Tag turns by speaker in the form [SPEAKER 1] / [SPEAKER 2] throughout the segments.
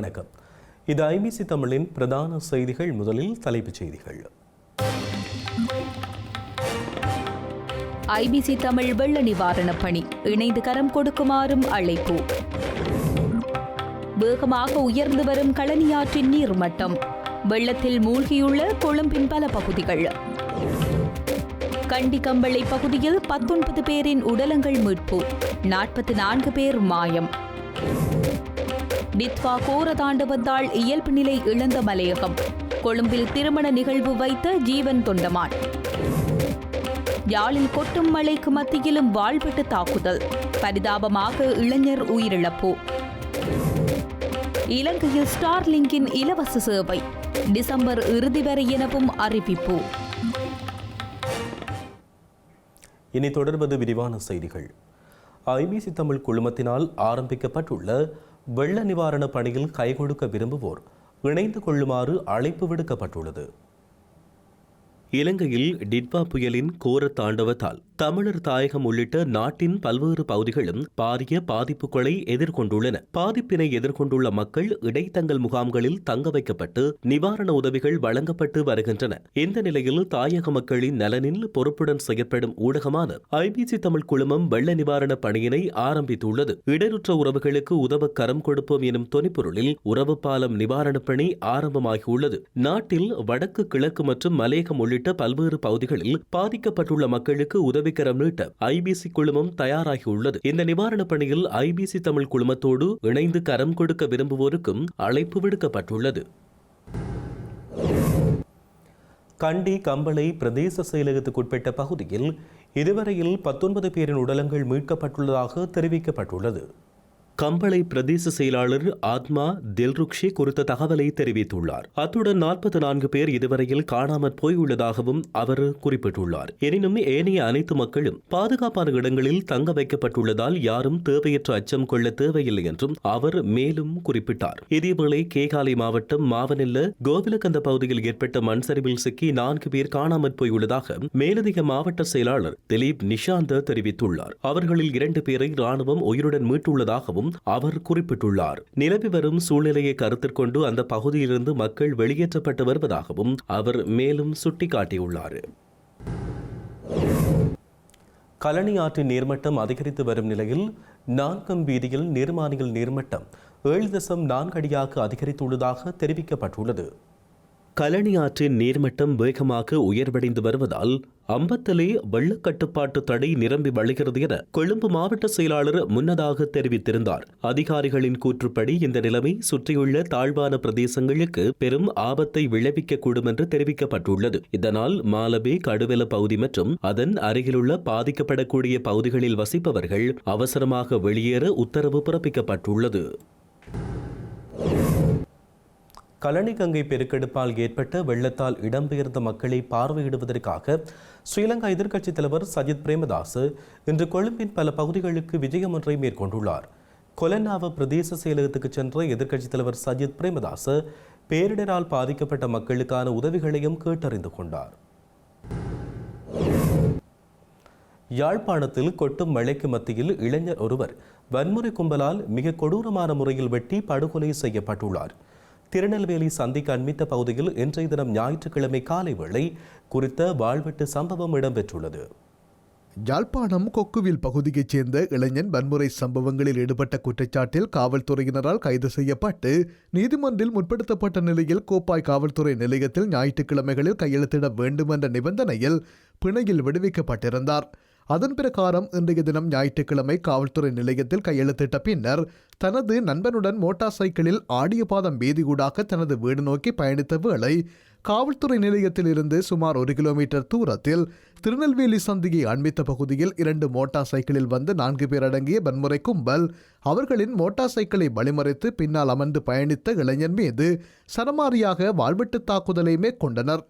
[SPEAKER 1] வணக்கம். இது ஐபிசி தமிழின் பிரதான செய்திகள். முதலில் தலைப்புச் செய்திகள்.
[SPEAKER 2] ஐபிசி தமிழ் வெள்ள நிவாரணப் பணி. இணைந்து கரம் கொடுக்குமாறும் அழைப்பு. வேகமாக உயர்ந்து வரும் களனியாற்றின் நீர்மட்டம். வெள்ளத்தில் மூழ்கியுள்ள கொழும்பின் பல பகுதிகள். கண்டி கம்பளை பகுதியில் பத்தொன்பது பேரின் உடலங்கள் மீட்பு. நாற்பத்தி நான்கு பேர் மாயம். டித்வா கோர தாண்டவத்தால் இயல்பு நிலை இழந்த மலையகம். கொழும்பில் திருமண நிகழ்வு வைத்த ஜீவன் தொண்டமான். யாழில் கொட்டும் மலைக்கு மத்தியிலும் வாழ்விட்டு தாக்குதல். பரிதாபமாக இளைஞர் உயிரிழப்பு. இலங்கையில் ஸ்டார்லிங்கின் இலவச சேவை. டிசம்பர் இறுதி வரை எனவும் அறிவிப்பு.
[SPEAKER 1] இனி தொடர்வது விரிவான செய்திகள். ஐபிசி தமிழ் குழுமத்தினால் ஆரம்பிக்கப்பட்டுள்ள வெள்ள நிவாரண பணியில் கைகொடுக்க விரும்புவோர் இணைந்து கொள்ளுமாறு அழைப்பு விடுக்கப்பட்டுள்ளது. இலங்கையில் டிட்வா புயலின் கோர தாண்டவத்தால் தமிழர் தாயகம் உள்ளிட்ட நாட்டின் பல்வேறு பகுதிகளும் பாரிய பாதிப்புகளை எதிர்கொண்டுள்ளன. பாதிப்பினை எதிர்கொண்டுள்ள மக்கள் இடைத்தங்கல் முகாம்களில் தங்க வைக்கப்பட்டு நிவாரண உதவிகள் வழங்கப்பட்டு வருகின்றன. இந்த நிலையில் தாயக மக்களின் நலனில் பொறுப்புடன் செயற்படும் ஊடகமான ஐபிசி தமிழ் குழுமம் வெள்ள நிவாரண பணியினை ஆரம்பித்துள்ளது. இடருற்ற உறவுகளுக்கு உதவ கரம் கொடுப்போம் எனும் தொனிப்பொருளில் உறவு பாலம் நிவாரணப் பணி ஆரம்பமாகியுள்ளது. நாட்டில் வடக்கு கிழக்கு மற்றும் மலையகம் உள்ளிட்ட உள்ளிட்ட பல்வேறு பகுதிகளில் பாதிக்கப்பட்டுள்ள மக்களுக்கு உதவிக்கரம் நீட்ட ஐபிசி குழுமம் தயாராகியுள்ளது. இந்த நிவாரணப் பணியில் ஐபிசி தமிழ் குழுமத்தோடு இணைந்து கரம் கொடுக்க விரும்புவோருக்கும் அழைப்பு விடுக்கப்பட்டுள்ளது. கண்டி கம்பளை பிரதேச செயலகத்துக்குட்பட்ட பகுதியில் இதுவரையில் பத்தொன்பது பேரின் உடலங்கள் மீட்கப்பட்டுள்ளதாக தெரிவிக்கப்பட்டுள்ளது. கம்பளை பிரதேச செயலாளர் ஆத்மா தில்ருக்ஷி குறித்த தகவலை தெரிவித்துள்ளார். அத்துடன் நாற்பத்தி நான்கு பேர் இதுவரையில் காணாமற் போயுள்ளதாகவும் அவர் குறிப்பிட்டுள்ளார். எனினும் ஏனைய அனைத்து மக்களும் பாதுகாப்பான இடங்களில் தங்க வைக்கப்பட்டுள்ளதால் யாரும் தேவையற்ற அச்சம் கொள்ள தேவையில்லை என்றும் அவர் மேலும் குறிப்பிட்டார். இதேவேளை கேகாலை மாவட்டம் மாவனெல்ல கோவிலகந்த பகுதியில் ஏற்பட்ட மண் சரிவில் சிக்கி நான்கு பேர் காணாமற் போயுள்ளதாக மேலதிக மாவட்ட செயலாளர் திலீப் நிஷாந்த தெரிவித்துள்ளார். அவர்களில் இரண்டு பேரை ராணுவம் உயிருடன் மீட்டுள்ளதாகவும் அவர் குறிப்பிட்டுள்ளார். நிலவி வரும் சூழ்நிலையை கருத்தில் கொண்டு அந்த பகுதியிலிருந்து மக்கள் வெளியேற்றப்பட்டு வருவதாகவும் அவர் மேலும் சுட்டிக்காட்டியுள்ளார். கலனி ஆற்றின் நீர்மட்டம் அதிகரித்து வரும் நிலையில் நான்கம் வீதியில் நீர்மானிகள் நீர்மட்டம் ஏழு தசம் நான்கு அடியாக அதிகரித்துள்ளதாக தெரிவிக்கப்பட்டுள்ளது. கலனி ஆற்றின் நீர்மட்டம் வேகமாக உயர்வடைந்து வருவதால் அம்பத்தலே வெள்ளக் கட்டுப்பாட்டு தடை நிரம்பி வழிகிறது என கொழும்பு மாவட்ட செயலாளர் முன்னதாக தெரிவித்திருந்தார். அதிகாரிகளின் கூற்றுப்படி இந்த நிலைமை சுற்றியுள்ள தாழ்வான பிரதேசங்களுக்கு பெரும் ஆபத்தை விளைவிக்கக்கூடும் என்று தெரிவிக்கப்பட்டுள்ளது. இதனால் மாலபே கடுவெல பகுதி மற்றும் அதன் அருகிலுள்ள பாதிக்கப்படக்கூடிய பகுதிகளில் வசிப்பவர்கள் அவசரமாக வெளியேற உத்தரவு பிறப்பிக்கப்பட்டுள்ளது. கழனி கங்கை பெருக்கெடுப்பால் ஏற்பட்ட வெள்ளத்தால் இடம்பெயர்ந்த மக்களை பார்வையிடுவதற்காக ஸ்ரீலங்கா எதிர்க்கட்சித் தலைவர் சஜித் பிரேமதாசு இன்று கொழும்பின் பல பகுதிகளுக்கு விஜயம் ஒன்றை மேற்கொண்டுள்ளார். கொலனாவ பிரதேச செயலகத்துக்கு சென்ற எதிர்க்கட்சித் தலைவர் சஜித் பிரேமதாசு பேரிடரால் பாதிக்கப்பட்ட மக்களுக்கான உதவிகளையும் கேட்டறிந்து கொண்டார். யாழ்ப்பாணத்தில் கொட்டும் மழைக்கு மத்தியில் இளைஞர் ஒருவர் வன்முறை கும்பலால் மிக கொடூரமான முறையில் வெட்டி படுகொலை செய்யப்பட்டுள்ளார். திருநெல்வேலி சந்திக்கு அண்மித்த பகுதியில் இன்றைய தினம் ஞாயிற்றுக்கிழமை காலை வேளை குறித்த வாழ்வெட்டு சம்பவம் இடம்பெற்றுள்ளது.
[SPEAKER 3] யாழ்ப்பாணம் கொக்குவில் பகுதியைச் சேர்ந்த இளைஞன் வன்முறை சம்பவங்களில் ஈடுபட்ட குற்றச்சாட்டில் காவல்துறையினரால் கைது செய்யப்பட்டு நீதிமன்றில் முற்படுத்தப்பட்ட நிலையில் கோப்பாய் காவல்துறை நிலையத்தில் ஞாயிற்றுக்கிழமைகளில் கையெழுத்திட வேண்டும் என்ற நிபந்தனையில் பிணையில் விடுவிக்கப்பட்டிருந்தார். அதன் பிரகாரம் இன்றைய தினம் ஞாயிற்றுக்கிழமை காவல்துறை நிலையத்தில் கையெழுத்திட்ட பின்னர் தனது நண்பனுடன் மோட்டார் சைக்கிளில் ஆடியபாதம் வீதியூடாக தனது வீடு நோக்கி பயணித்த வேளை காவல்துறை நிலையத்திலிருந்து சுமார் ஒரு கிலோமீட்டர் தூரத்தில் திருநெல்வேலி சந்தியை அண்மித்த பகுதியில் இரண்டு மோட்டார் சைக்கிளில் வந்து நான்கு பேர் அடங்கிய வன்முறை கும்பல் அவர்களின் மோட்டார் சைக்கிளை வழிமறைத்து பின்னால் அமர்ந்து பயணித்த இளைஞன் மீது சரமாரியாக வாழ்வெட்டு தாக்குதலை மேற்கொண்டனர்.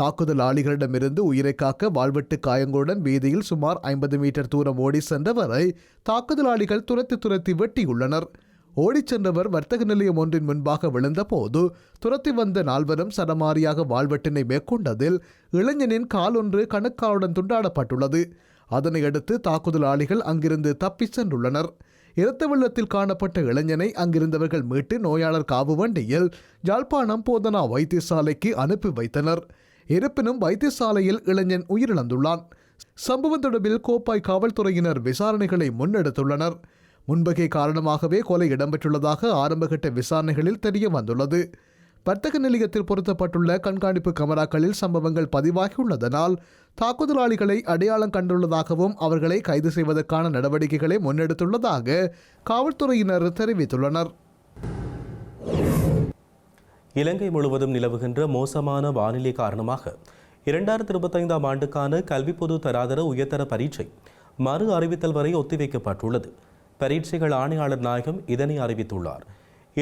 [SPEAKER 3] தாக்குதலாளிகளிடமிருந்து உயிரை காக்க வாழ்வெட்டு காயங்களுடன் வீதியில் சுமார் ஐம்பது மீட்டர் தூரம் ஓடி சென்றவரை தாக்குதலாளிகள் துரத்தி துரத்தி வெட்டியுள்ளனர். ஓடிச் சென்றவர் வர்த்தக நிலையம் ஒன்றின் முன்பாக விழுந்தபோது துரத்தி வந்த நால்வரும் சரமாரியாக வாழ்வெட்டினை மேற்கொண்டதில் இளைஞனின் கால் ஒன்று கணுக்காலுடன் துண்டாடப்பட்டுள்ளது. அதனையடுத்து தாக்குதலாளிகள் அங்கிருந்து தப்பிச் சென்றுள்ளனர். இரத்த வெள்ளத்தில் காணப்பட்ட இளைஞனை அங்கிருந்தவர்கள் மீட்டு நோயாளர் காவு வண்டியில் யாழ்ப்பாணம் போதனா வைத்தியசாலைக்கு அனுப்பி வைத்தனர். இருப்பினும் வைத்தியசாலையில் இளைஞன் உயிரிழந்துள்ளான். சம்பவம் தொடர்பில் கோப்பாய் காவல்துறையினர் விசாரணைகளை முன்னெடுத்துள்ளனர். முன்பகை காரணமாகவே கொலை இடம்பெற்றுள்ளதாக ஆரம்பகட்ட விசாரணைகளில் தெரிய வந்துள்ளது வர்த்தக நிலையத்தில் பொருத்தப்பட்டுள்ள கண்காணிப்பு கமராக்களில் சம்பவங்கள் பதிவாகியுள்ளதனால் தாக்குதலாளிகளை அடையாளம் கண்டுள்ளதாகவும் அவர்களை கைது செய்வதற்கான நடவடிக்கைகளை முன்னெடுத்துள்ளதாக காவல்துறையினர் தெரிவித்துள்ளனர்.
[SPEAKER 1] இலங்கை முழுவதும் நிலவுகின்ற மோசமான வானிலை காரணமாக இரண்டாயிரத்தி இருபத்தைந்தாம் ஆண்டுக்கான கல்வி பொது தராதர உயர்தர பரீட்சை மறு அறிவித்தல் வரை ஒத்திவைக்கப்பட்டுள்ளது. பரீட்சைகள் ஆணையாளர் நாயகம் இதனை அறிவித்துள்ளார்.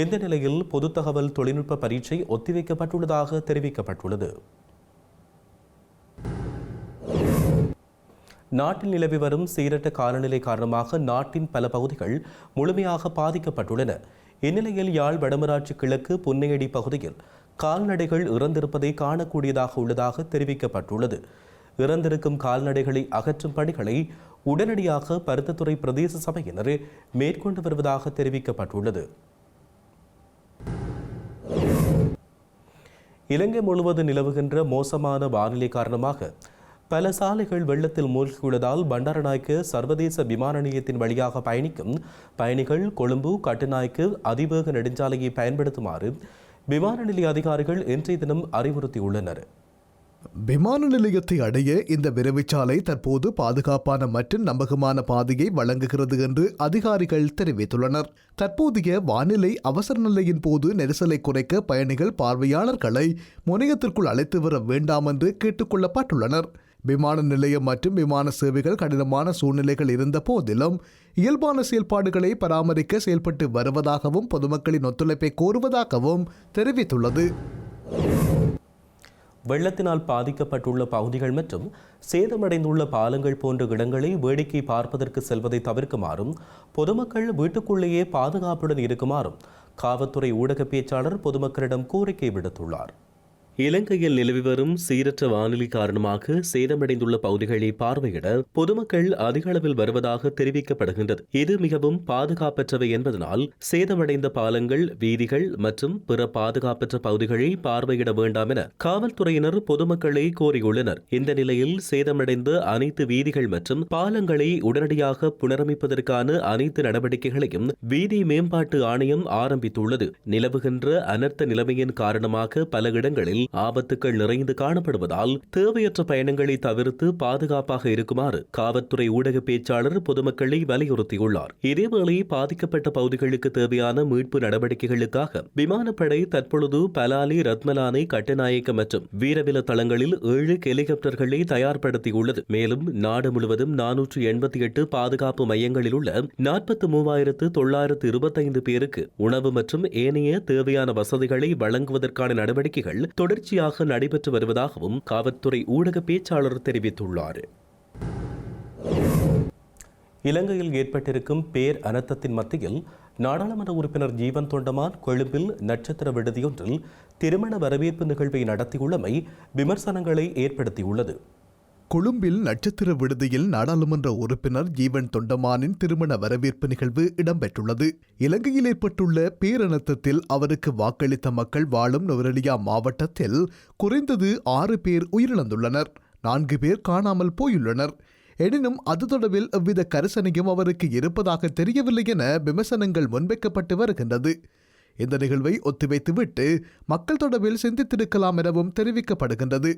[SPEAKER 1] இந்த நிலையில் பொது தகவல் தொழில்நுட்ப பரீட்சை ஒத்திவைக்கப்பட்டுள்ளதாக தெரிவிக்கப்பட்டுள்ளது. நாட்டில் நிலவி வரும் சீரற்ற காலநிலை காரணமாக நாட்டின் பல பகுதிகள் முழுமையாக பாதிக்கப்பட்டுள்ளன. இந்நிலையில் யாழ் வடமராட்சி கிழக்கு புன்னையடி பகுதியில் கால்நடைகள் இறந்திருப்பதை காணக்கூடியதாக உள்ளதாக தெரிவிக்கப்பட்டுள்ளது. இறந்திருக்கும் கால்நடைகளை அகற்றும் பணிகளை உடனடியாக பருத்தத்துறை பிரதேச சபையினர் மேற்கொண்டு வருவதாக தெரிவிக்கப்பட்டுள்ளது. இலங்கை முழுவதும் நிலவுகின்ற மோசமான வானிலை காரணமாக பல சாலைகள் வெள்ளத்தில் மூழ்கியுள்ளதால் பண்டாரநாயக்கு சர்வதேச விமான நிலையத்தின் வழியாக பயணிக்கும் பயணிகள் கொழும்பு கட்டுநாய்க்கு அதிவேக நெடுஞ்சாலையை பயன்படுத்துமாறு விமான நிலைய அதிகாரிகள் இன்றைய தினம் அறிவுறுத்தியுள்ளனர்.
[SPEAKER 3] விமான நிலையத்தை அடைய இந்த விரைவுச்சாலை தற்போது பாதுகாப்பான மற்றும் நம்பகமான பாதையை வழங்குகிறது என்று அதிகாரிகள் தெரிவித்துள்ளனர். தற்போதைய வானிலை அவசர நிலையின் போது நெரிசலை குறைக்க பயணிகள் பார்வையாளர்களை முனையத்திற்குள் அழைத்து வர வேண்டாம் என்று கேட்டுக்கொள்ளப்பட்டுள்ளனர் விமான நிலையம் மற்றும் விமான சேவைகள் கடினமான சூழ்நிலைகள் இருந்த போதிலும் இயல்பான செயல்பாடுகளை பராமரிக்க செயல்பட்டு வருவதாகவும் பொதுமக்களின் ஒத்துழைப்பை கோருவதாகவும் தெரிவித்துள்ளது.
[SPEAKER 1] வெள்ளத்தினால் பாதிக்கப்பட்டுள்ள பகுதிகள் மற்றும் சேதமடைந்துள்ள பாலங்கள் போன்ற இடங்களை வேடிக்கை பார்ப்பதற்கு செல்வதை தவிர்க்குமாறும் பொதுமக்கள் வீட்டுக்குள்ளேயே பாதுகாப்புடன் இருக்குமாறும் காவல்துறை ஊடக பேச்சாளர் பொதுமக்களிடம் கோரிக்கை விடுத்துள்ளார். இலங்கையில் நிலவி வரும் சீரற்ற வானிலை காரணமாக சேதமடைந்துள்ள பகுதிகளை பார்வையிட பொதுமக்கள் அதிக அளவில் வருவதாக தெரிவிக்கப்படுகின்றது. இது மிகவும் பாதுகாப்பற்றவை என்பதனால் சேதமடைந்த பாலங்கள் வீதிகள் மற்றும் பிற பாதுகாப்பற்ற பகுதிகளை பார்வையிட வேண்டாம் என காவல்துறையினர் பொதுமக்களை கோரியுள்ளனர். இந்த நிலையில் சேதமடைந்த அனைத்து வீதிகள் மற்றும் பாலங்களை உடனடியாக புனரமைப்பதற்கான அனைத்து நடவடிக்கைகளையும் வீதி மேம்பாட்டு ஆணையம் ஆரம்பித்துள்ளது. நிலவுகின்ற அனர்த்த நிலைமையின் காரணமாக பல இடங்களில் ஆபத்துக்கள் நிறைந்து காணப்படுவதால் தேவையற்ற பயணங்களை தவிர்த்து பாதுகாப்பாக இருக்குமாறு காவல்துறை ஊடக பேச்சாளர் பொதுமக்களை வலியுறுத்தியுள்ளார். இதேவேளை பாதிக்கப்பட்ட பகுதிகளுக்கு தேவையான மீட்பு நடவடிக்கைகளுக்காக விமானப்படை தற்பொழுது பலாலி ரத்மலானை கட்டநாயக்க மற்றும் வீரவில தளங்களில் ஏழு ஹெலிகாப்டர்களை தயார்படுத்தியுள்ளது. மேலும் நாடு முழுவதும் நானூற்று எண்பத்தி எட்டு பாதுகாப்பு மையங்களில் உள்ள நாற்பத்தி மூவாயிரத்து தொள்ளாயிரத்து இருபத்தைந்து பேருக்கு உணவு மற்றும் ஏனைய தேவையான வசதிகளை வழங்குவதற்கான நடவடிக்கைகள் தொடர் தொடர்ச்சியாக நடைபெற்று வருவதாகவும் காவல்துறை ஊடக பேச்சாளர் தெரிவித்துள்ளார். இலங்கையில் ஏற்பட்டிருக்கும் பேர் அனர்த்தத்தின் மத்தியில் நாடாளுமன்ற உறுப்பினர் ஜீவன் தொண்டமான் கொழும்பில் நட்சத்திர விடுதியொன்றில் திருமண வரவேற்பு நிகழ்வை நடத்தியுள்ளமை விமர்சனங்களை ஏற்படுத்தியுள்ளது.
[SPEAKER 3] கொழும்பில் நட்சத்திர விடுதியில் நாடாளுமன்ற உறுப்பினர் ஜீவன் தொண்டமானின் திருமண வரவேற்பு நிகழ்வு இடம்பெற்றுள்ளது. இலங்கையில் ஏற்பட்டுள்ள பேரனர்த்தத்தில் அவருக்கு வாக்களித்த மக்கள் வாழும் நுவரெலியா மாவட்டத்தில் குறைந்தது ஆறு பேர் உயிரிழந்துள்ளனர். நான்கு பேர் காணாமல் போயுள்ளனர். எனினும் அது தொடர்பில் எவ்வித கரிசனையும் அவருக்கு இருப்பதாக தெரியவில்லை என விமர்சனங்கள் முன்வைக்கப்பட்டு வருகின்றது. இந்த நிகழ்வை ஒத்திவைத்துவிட்டு மக்கள் தொடர்பில் சிந்தித்திருக்கலாம் எனவும் தெரிவிக்கப்படுகின்றது.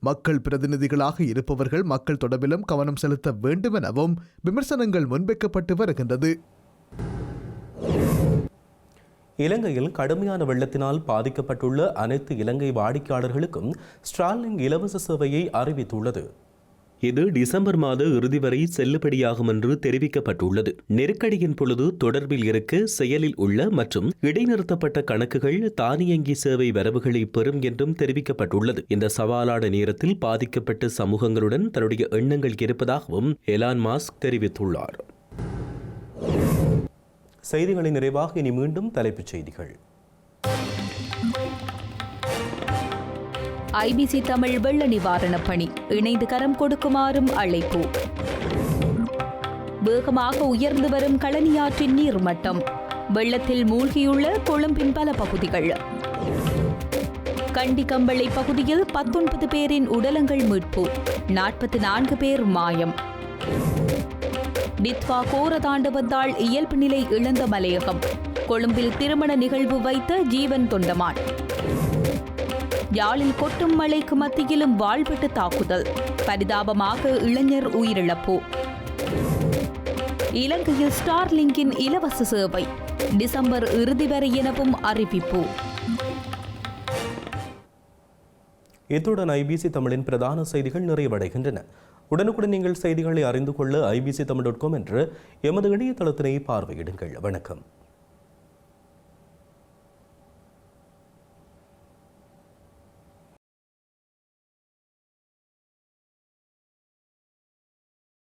[SPEAKER 3] மக்கள் பிரதிநிதிகளாக இருப்பவர்கள் மக்கள் தொடர்பிலும் கவனம் செலுத்த வேண்டும் எனவும் விமர்சனங்கள் முன்வைக்கப்பட்டு வருகின்றது.
[SPEAKER 1] இலங்கையில் கடுமையான வெள்ளத்தினால் பாதிக்கப்பட்டுள்ள அனைத்து இலங்கை வாடிக்கையாளர்களுக்கும் ஸ்டார்லிங் இலவச சேவையை அறிவித்துள்ளது. இது டிசம்பர் மாத இறுதி வரை செல்லுபடியாகும் என்று தெரிவிக்கப்பட்டுள்ளது. நெருக்கடியின் பொழுது தொடர்பில் இருக்க செயலில் உள்ள மற்றும் இடைநிறுத்தப்பட்ட கணக்குகள் தானியங்கி சேவை வரவுகளை பெறும் என்றும் தெரிவிக்கப்பட்டுள்ளது. இந்த சவாலான நேரத்தில் பாதிக்கப்பட்ட சமூகங்களுடன் தன்னுடைய எண்ணங்கள் இருப்பதாகவும் எலான் மாஸ்க் தெரிவித்துள்ளார். செய்திகளின் நிறைவாக இனி மீண்டும் தலைப்புச் செய்திகள்.
[SPEAKER 2] ஐபிசி தமிழ் வெள்ள நிவாரணப் பணி. இணைந்து கரம் கொடுக்குமாறும் அழைப்பு. வேகமாக உயர்ந்து வரும் களனியாற்றின் நீர்மட்டம். வெள்ளத்தில் மூழ்கியுள்ள கொழும்பின் பல பகுதிகள். கண்டி கம்பளை பகுதியில் பத்தொன்பது பேரின் உடலங்கள் மீட்பு. நாற்பத்தி நான்கு பேர் மாயம். டித்வா கோர தாண்டவத்தால் இயல்பு நிலை இழந்த மலையகம். கொழும்பில் திருமண நிகழ்வு வைத்த ஜீவன் தொண்டமான். யாழில் கொட்டும் மழைக்கு மத்தியிலும் வாழ்விட்டு தாக்குதல். பரிதாபமாக இளைஞர் உயிரிழப்பு. இலங்கையில் ஸ்டார்லிங்கின் இலவச சேவை. டிசம்பர் இறுதி வரை எனவும் அறிவிப்பு.
[SPEAKER 1] இத்துடன் ஐபிசி தமிழின் பிரதான செய்திகள் நிறைவடைகின்றன. உடனுக்குடன் நீங்கள் செய்திகளை அறிந்து கொள்ள ஐபிசி தமிழ் டாட் காம் என்ற எமது இணையதளத்தினை பார்வையிடுங்கள். வணக்கம்.